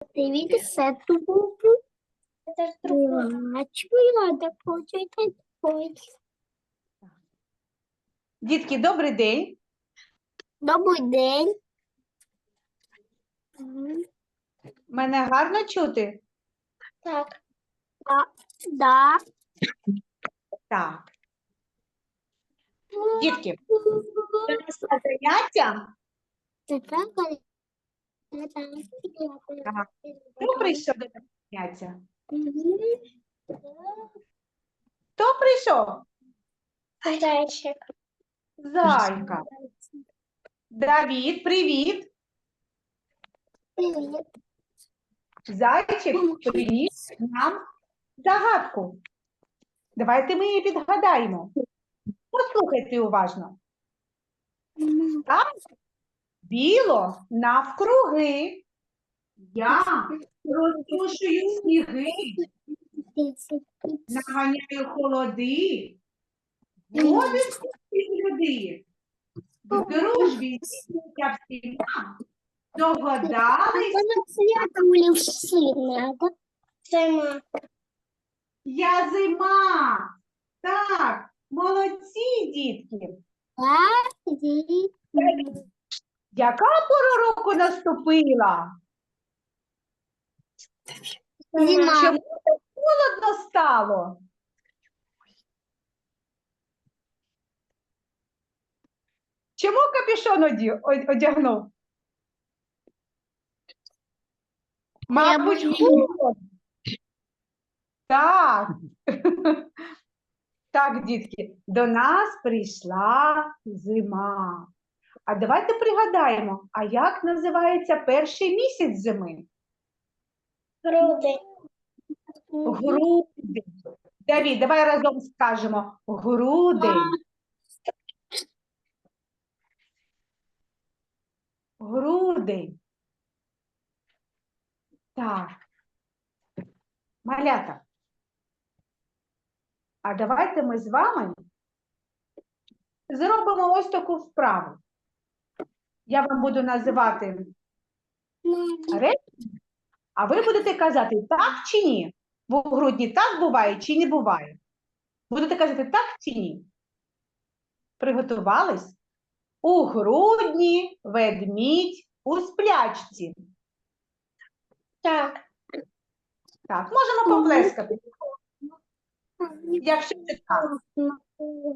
Ты видишь эту букву? Это же другое. А чего я так получается такой? Дітки, добрий день. Добрий день. Мгм. Мене гарно чути? Так. Да. Да. Так. Дітки, принесла заняття. Тепер коли- Так. Хто прийшов до заняття? Хто прийшов? Зайчик. Зайка. Давід, привіт. Привіт. Зайчик приніс нам загадку. Давайте ми її підгадаємо. Послухайте уважно. Так? Біло навкруги. Я розпушую сніги, наганяю холоди. Води всі люди. В дружбі я всіма. Сама. я зима. Так, молодці, дітки. Яка пора року наступила? Зима. Чому так холодно стало? Чому капюшон одягнув? Мабуть, холодно. Так. Так, дітки, до нас прийшла зима. А давайте пригадаємо, а як називається перший місяць зими? Груди. Грудень. Давід, давай разом скажемо грудень. Грудень. Так. Малята. А давайте ми з вами зробимо ось таку вправу. Я вам буду називати речення, а ви будете казати так чи ні. В грудні так буває чи не буває. Будете казати так чи ні. Приготувались? У грудні ведмідь у сплячці. Так. Так, можемо поплескати. Якщо це так.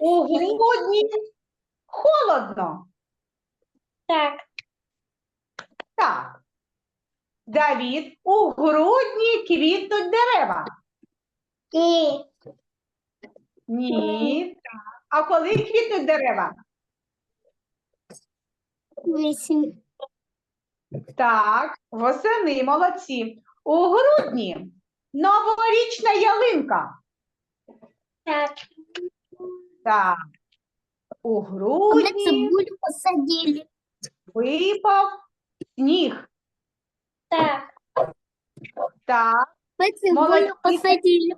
У грудні холодно. Так. Так. Давід, у грудні квітнуть дерева. Ні. Так. А коли квітнуть дерева? Вісім. Так, восени, молодці. У грудні новорічна ялинка. Так. Так. У грудні цибулю посадили. Випав сніг. Так. Так, Ми цибулю Молодці. посадили.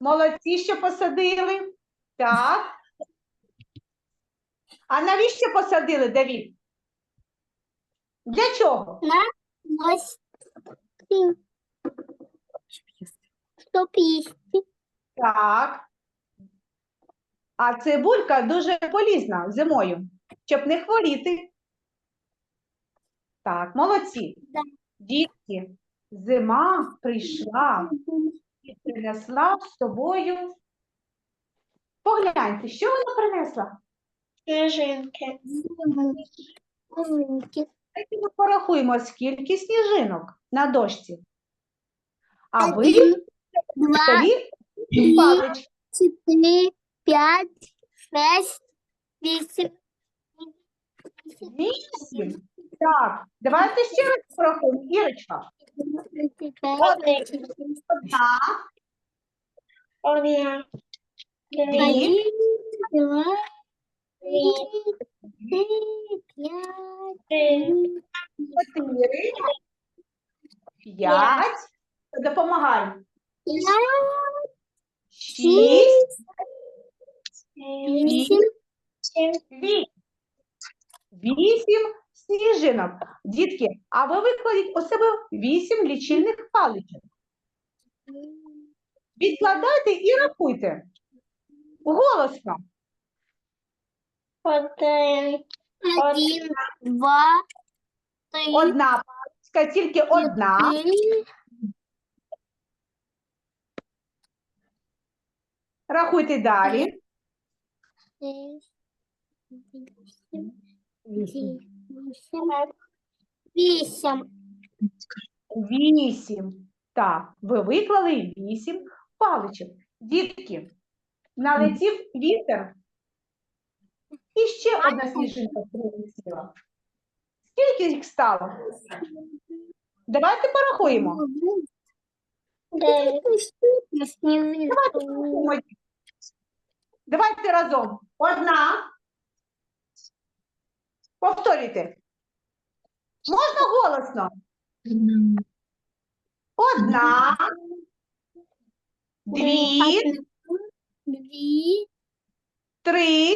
молодці, що посадили. Так. А навіщо посадили, Давід? Для чого? Ось. Щоб їсти. Так. А цибулька дуже полізна зимою, щоб не хворіти. Так, молодці. Дітки, зима прийшла і принесла з собою. Погляньте, що вона принесла? Сніжинки. Сніжинки. Давайте ми порахуємо, скільки сніжинок на дошці. А ви Один, два, три, палички. чотири, п'ять, шесть, вісім. Вісім. Так, давайте ще раз порахуємо. Ірочка. П'ять, чотири, п'ять. Допомагай. Шість, вісім. Вісім сніжинок. Дітки, а ви викладіть у себе вісім лічильних паличок. Відкладайте і рахуйте. Голосно. Один, один, два, три, Одна паличка, тільки одна. Рахуйте далі. Восемь, восемь. Вісім. Так, ви виклали вісім паличок. Дітки, налетів вітер. І ще одна сніжинка прилетіла. Скільки їх стало? Давайте порахуємо. Порахуємо. Давайте разом. Одна. Повторюйте. Можна голосно? Одна, дві, Дві, три,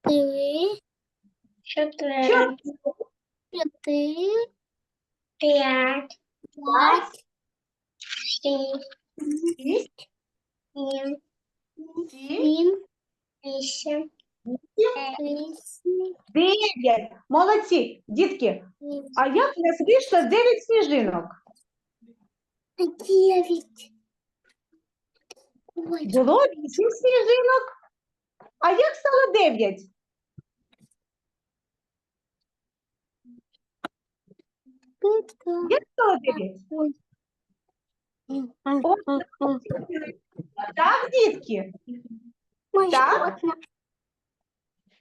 три, чотири, чотири, п'ять, п'ять, шість, шість, сім, сім, сім, вісім, вісім, дев'ять. Молодці. Дітки, а як у нас вийшло дев'ять сніжинок? дев'ять. Було вісім сніжинок. А як стало дев'ять? Як стало дев'ять? Так, дітки? Так.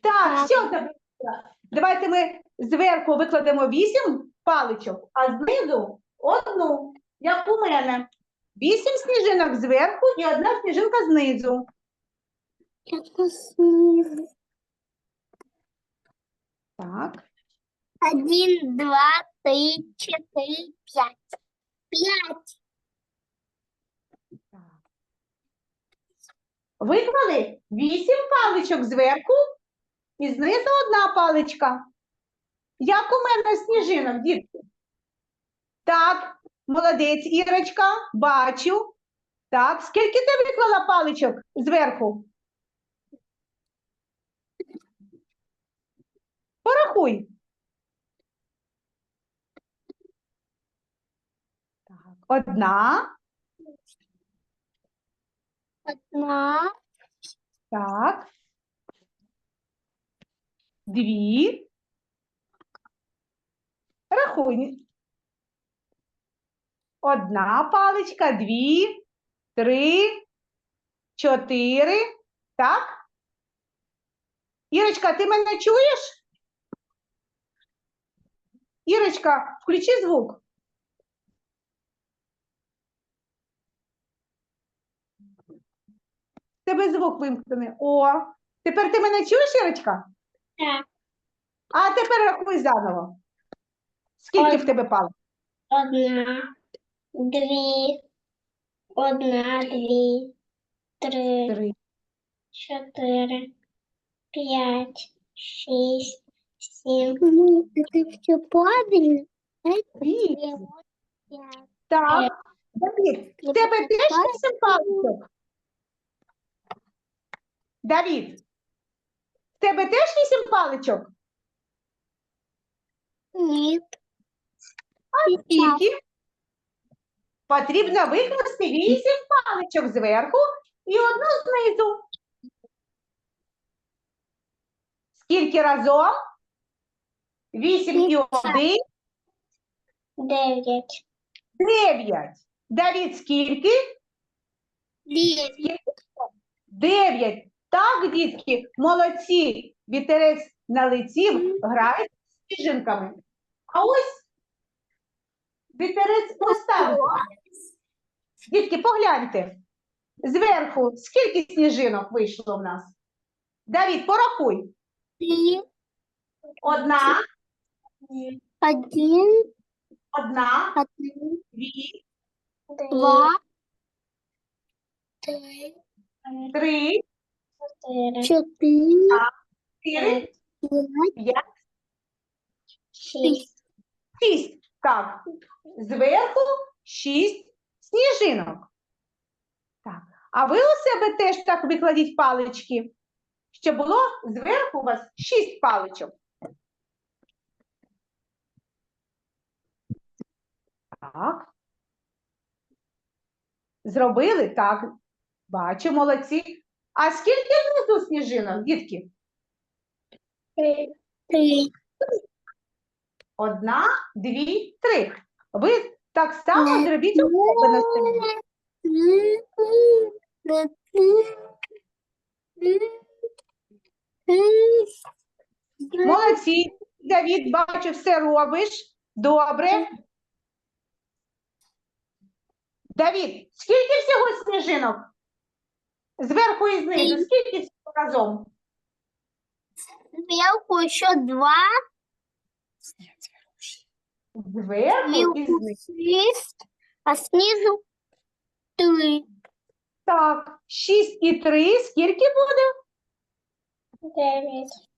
Так, Так. ще. Давайте ми зверху викладемо вісім паличок, а знизу одну, як у мене. Вісім сніжинок зверху і одна сніжинка знизу. Так. Один, два, три, четыре, пять. Пять. Виклали вісім паличок зверху і знизу одна паличка. Як у мене сніжинок, дітки? Так, молодець, Ірочка, бачу. Так, скільки ти виклала паличок зверху? Порахуй. Одна, Одна, так. Дві. Рахуй. Одна паличка, дві, три, чотири. Так? Ірочка, ти мене чуєш? Ірочка, включи звук. Тебе звук вимкнений. О, тепер ти мене чуєш, Ірочка? Так. А тепер рахуй заново. Скільки в тебе палок? Одна, дві, одна, дві, три, Три. чотири, п'ять, шість, сім. Ну, это все правильно. Вісім. Так. Давід, в тебе теж вісім паличок? Давід, тебе теж вісім паличок? Нет. Скільки? Потрібно викласти вісім паличок зверху і одну знизу. Скільки разом? Вісім і один, Дев'ять. дев'ять. Давід, скільки? Дев'ять. Дев'ять. Так, дітки, молодці. Вітерець налетів, грає з сніжинками. А ось вітерець поставив. Дітки, погляньте. Зверху скільки сніжинок вийшло в нас? Давід, порахуй. Три, Одна, один, одна, один, дві, два, три, три, чотири, чотири, п'ять, п'ять, Шість. Шість. Так. Зверху шість сніжинок. Так. А ви у себе теж так викладіть палички, щоб було зверху у вас шість паличок. Так. Зробили? Так. Бачу, молодці. А скільки внизу сніжинок, дітки? Три. Одна, дві, три. Ви так само зробіть у себе на столі. Молодці. Давід, бачу, все робиш. Добре. Давід, скільки всього сніжинок? Зверху і знизу, скільки всього разом? Сверху еще два, Зверху і знизу. шесть, а снизу три. Так, шість і три. Скільки буде? Девять.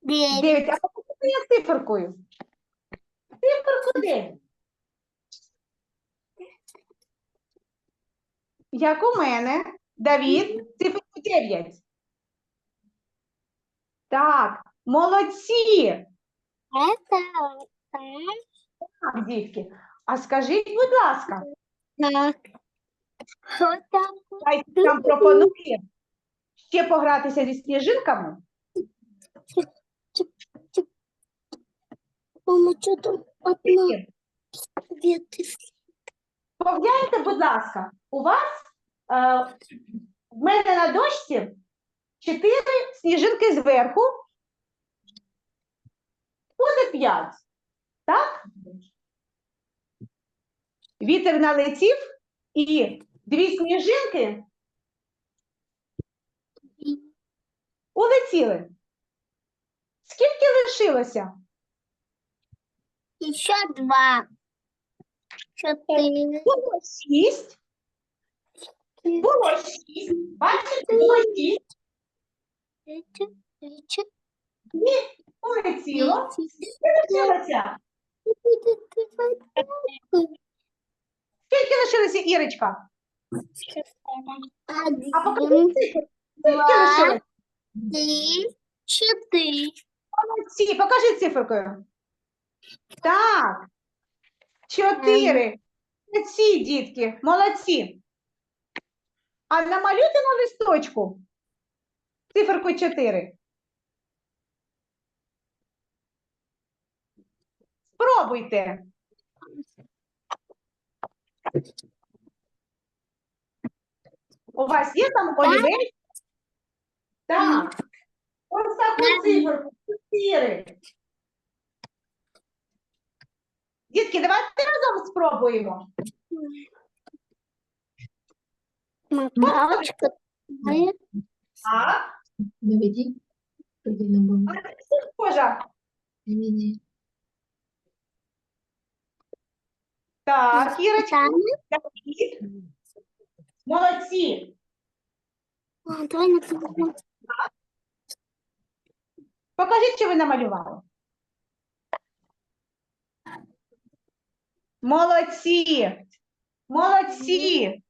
Девять. А покажи я циферкою. Циферку дев'ять. Як у мене, Давід, циферку дев'ять. Так, молодці. Это Так, дітки. А скажіть, будь ласка, так. Вот так. я нам пропонує ще погратися зі сніжинками. Мама, что там одна. Погляньте, будь ласка, у вас в мене на дошці чотири сніжинки зверху. Буде п'ять. Так? Вітер налетів і дві сніжинки улетіли. Скільки лишилося? Еще два. Було шість. Було шість. Бачите, було шість. Четыре. Четыре. Дві улетіло. Скільки лишилося? Скільки лишилося, Ірочка? А покажи Один, цифри. Скільки два. лишилося? три, четыре. Молодці, покажи циферкою. Так. Чотири. Молодці, дітки, молодці. А намалюйте на листочку циферку 4. Спробуйте. У вас є там олівець? Так. Ось таку Так. циферку 4. Дітки, давайте разом спробуємо. Палочка. Моя. Так. Доведи, чтобы видно было. А це схожа. Имени. Так, Ірочка, Саме. Давид. Молодці. О, Давай на телефон. Покажіть, що ви намалювали. Молодці. Молодці.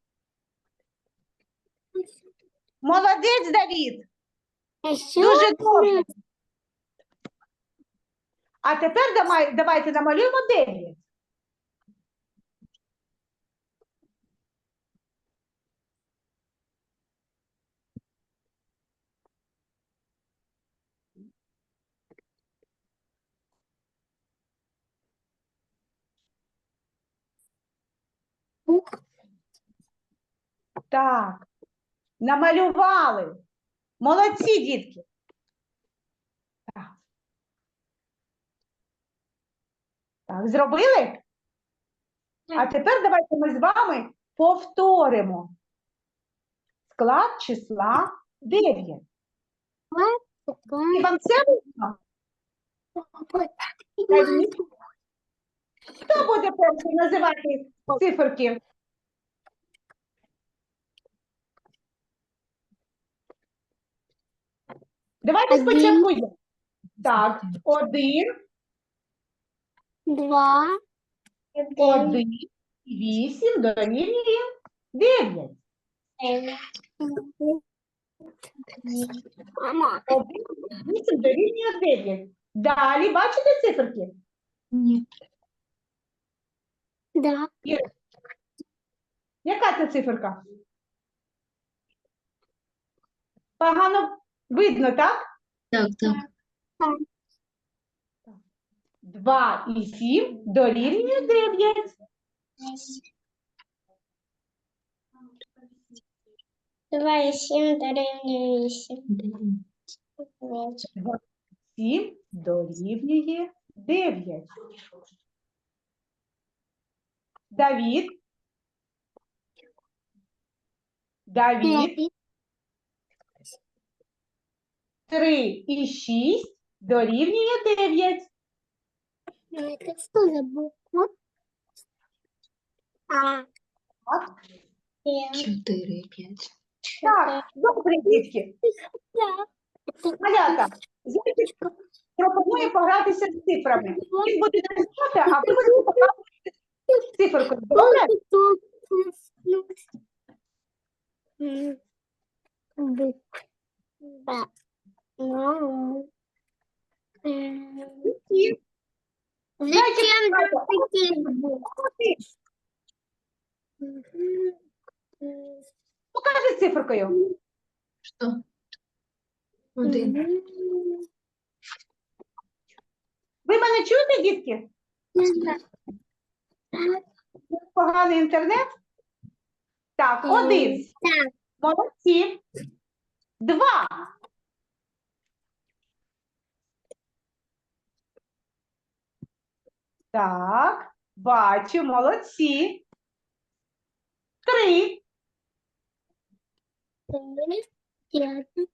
Молодець, Давід. Дуже добре. А тепер давай, давайте намалюємо 9. Так. Намалювали. Молодці, дітки. Так. Так, зробили? А тепер давайте ми з вами повторимо склад числа 9. І вам це видно? Хто буде перший називати циферки? Давайте Один. спочатку. я. Так, один, два, один, вісім дорівнює дев'ять. Мама, Один вісім дорівнює дев'ять. Далі бачите циферки? Ні. да, Яка це циферка? Погано видно, так? Так, так. Два і сім дорівнює дев'ять. два і сім дорівнює вісім. Дев'ять. Сім дорівнює дев'ять. Давід. Давід. Дев'ять, Три і шість дорівнює дев'ять. Ну, это что за буква? А, Так, Чотири, п'ять. Так, добре, дітки. да. Малята, Зайчик пропонує погратися з цифрами. Він буде називати, а ви будете показувати циферкою. Добре? Да. Ну. Зачем Покажи циферкою. Що? Один. Ви мене чуєте, дітки? Поганий інтернет? Так, один. Молодці. Два. Так, бачу, молодці. Три. три, пять,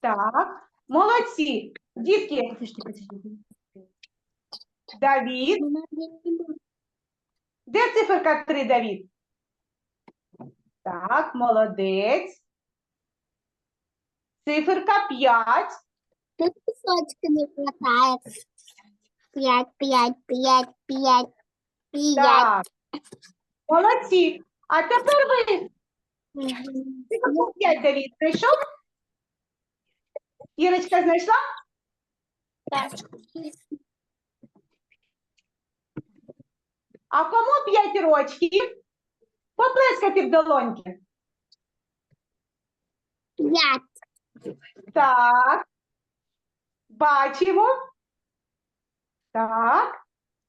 Так, молодці. Дітки, Давід. Де циферка 3, Давід? Так, молодець. Циферка 5. Тут кусочка не хватает. Пять, пять, пять, пять, пять. Так. Молодці. А тепер ви циферку 5, Давід, знайшов? Ірочка знайшла? Так. А кому 5 рочків? Поплескати в долоньки. Пять. Так. Бачимо. Так.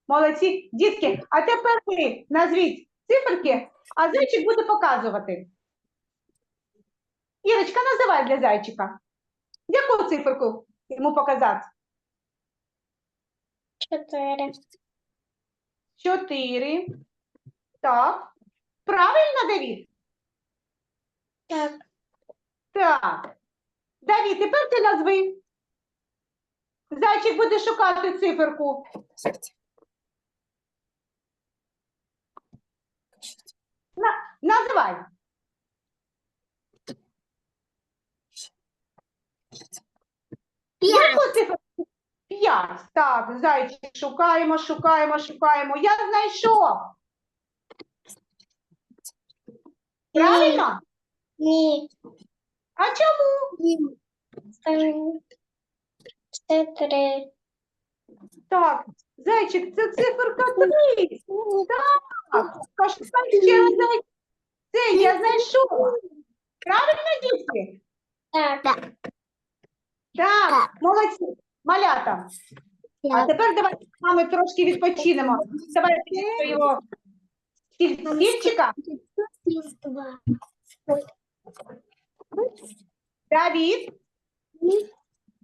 Молодці. Дітки, а тепер ви назвіть циферки, а зайчик буде показувати. Ірочка, називай для зайчика. Яку циферку йому показати? Четыре. Чотири. Так. Правильно, Давід? Так. Так. Давід, тепер ти назви. Зайчик буде шукати циферку. Називай. Пять. Яку циферку? П'ять. Так, зайчик, шукаємо, шукаємо, шукаємо. Я знайшов. Правильно? Ні. А чому? Ні. Це три. Так, зайчик, це циферка три. Так, пошукай ще раз зайчик. Це я знайшов. Правильно, дітки? Так. Так. Так, молодці. Малята. А тепер давайте з вами трошки відпочинемо. Давайте його стільчика. Два. Давід.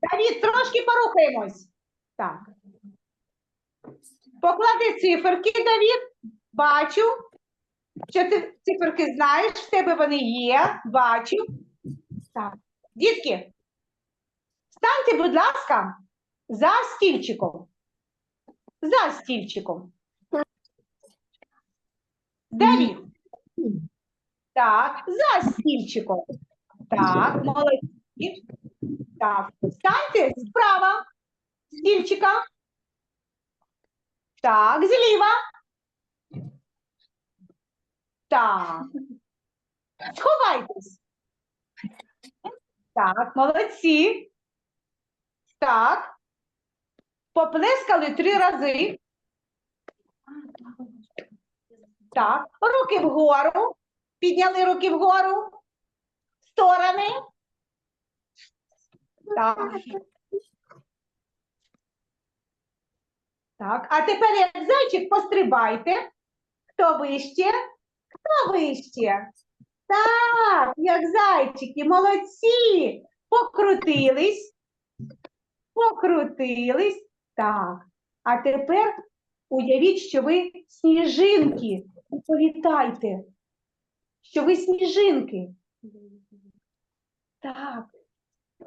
Давід, трошки порухаємось. Так. Поклади циферки, Давід. Бачу. Що ти циферки знаєш, в тебе вони є. Бачу. Так. Дітки, станьте, будь ласка, за стільчиком. За стільчиком. Давід. Так, за стільчиком. Так, молодці. Так, станьте справа стільчика. Так, зліва. Так. Сховайтесь. Так, молодці. Так. Поплескали три рази. Так, руки вгору. Підняли руки вгору. Сторони. Так. Так, а тепер як зайчик пострибайте. Хто вище? Хто вище? Так, як зайчики, молодці. Покрутились. Покрутились. Так. А тепер уявіть, що ви сніжинки. Повітайте, що ви сніжинки. Так.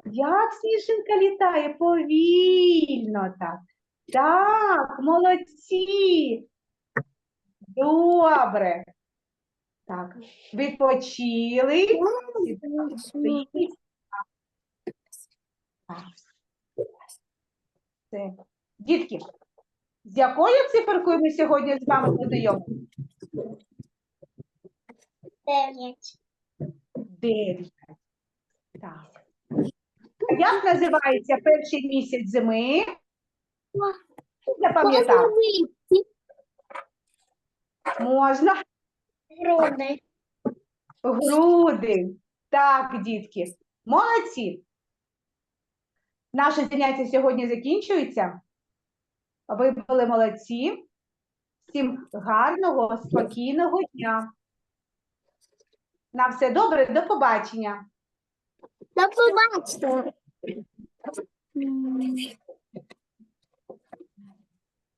Як сніжинка літає? Повільно так. Так, молодці. Добре. Так, відпочили. Все. Дітки, з якою циферкою ми сьогодні з вами познайомимося? Дев'ять. Дев'ять. Як називається перший місяць зими? Запам'ятав. Можна. Груди. Грудень. Так, дітки. Молодці. Наше заняття сьогодні закінчується. Ви були молодці. Всім гарного, спокійного дня. На все добре, до побачення. До побачення. うん。